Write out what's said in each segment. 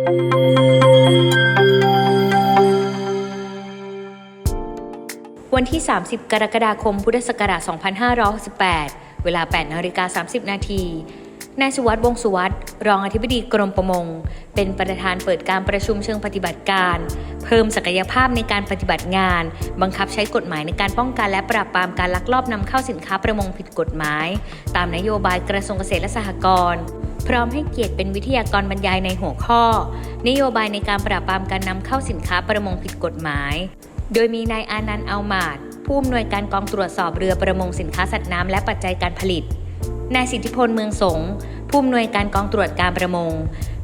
วันที่ 30 กรกฎาคม พุทธศักราช 2568 เวลา 8นาฬิกา30 นาที นายสุวัสด์วงสุวัสด์รองอธิบดีกรมประมง เป็นประธานเปิดการประชุมเชิงปฏิบัติการ เพิ่มศักยภาพในการปฏิบัติงาน บังคับใช้กฎหมายในการป้องกันและปราบปรามการลักลอบนำเข้าสินค้าประมงผิดกฎหมาย ตามนโยบายกระทรวงเกษตรและสหกรณ์ พร้อมให้เกียรติเป็นวิทยากรบรรยายในหัวข้อ นโยบายในการปราบปรามการนำเข้าสินค้าประมงผิดกฎหมาย โดยมีนายอานันต์เอามาดผู้อำนวยการกองตรวจสอบเรือประมงสินค้าสัตว์น้ำและปัจจัยการผลิต นายสิทธิพลเมืองสงผู้อำนวยการกองตรวจการประมง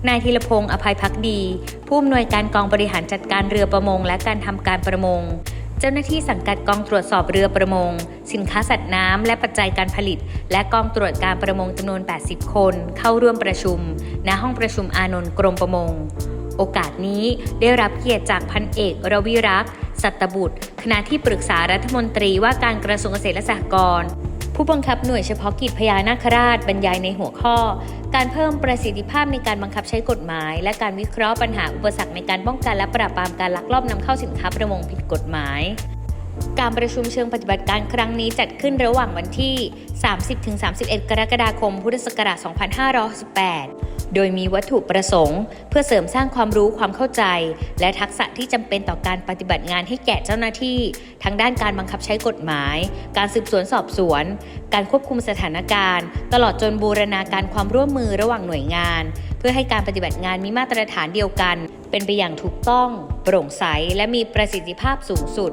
นายธีรพงศ์อภัยพักดี ผู้อำนวยการกองบริหารจัดการเรือประมง และการทำการประมง เจ้าหน้าที่สังกัดกองตรวจสอบเรือประมง สินค้าสัตว์น้ำและปัจจัยการผลิต และกองตรวจการประมงจำนวน 80 คน เข้าร่วมประชุม ณ ห้องประชุมอานนท์กรมประมง โอกาสนี้ได้รับเกียรติจากพันเอกรวิรักษ์สัตบุตร คณะที่ปรึกษารัฐมนตรีว่าการกระทรวงเกษตรและสหกรณ์ผู้บังคับหน่วยเฉพาะกิจพญานาคราชบรรยายในหัวข้อ การเพิ่มประสิทธิภาพในการบังคับใช้กฎหมาย และการวิเคราะห์ปัญหาอุปสรรคในการป้องกันและปราบปรามการลักลอบนำเข้าสินค้าประมงผิดกฎหมาย การประชุมเชิงปฏิบัติการครั้งนี้จัดขึ้นระหว่างวันที่ 30-31 กรกฎาคม พุทธศักราช 2568โดยมีวัตถุประสงค์ เพื่อเสริมสร้างความรู้ความเข้าใจ และทักษะที่จำเป็นต่อการปฏิบัติงานให้แก่เจ้าหน้าที่ ทั้งด้านการบังคับใช้กฎหมาย การสืบสวนสอบสวน การควบคุมสถานการณ์ ตลอดจนบูรณาการความร่วมมือระหว่างหน่วยงาน เพื่อให้การปฏิบัติงานมีมาตรฐานเดียวกัน เป็นไปอย่างถูกต้อง โปร่งใส และมีประสิทธิภาพสูงสุด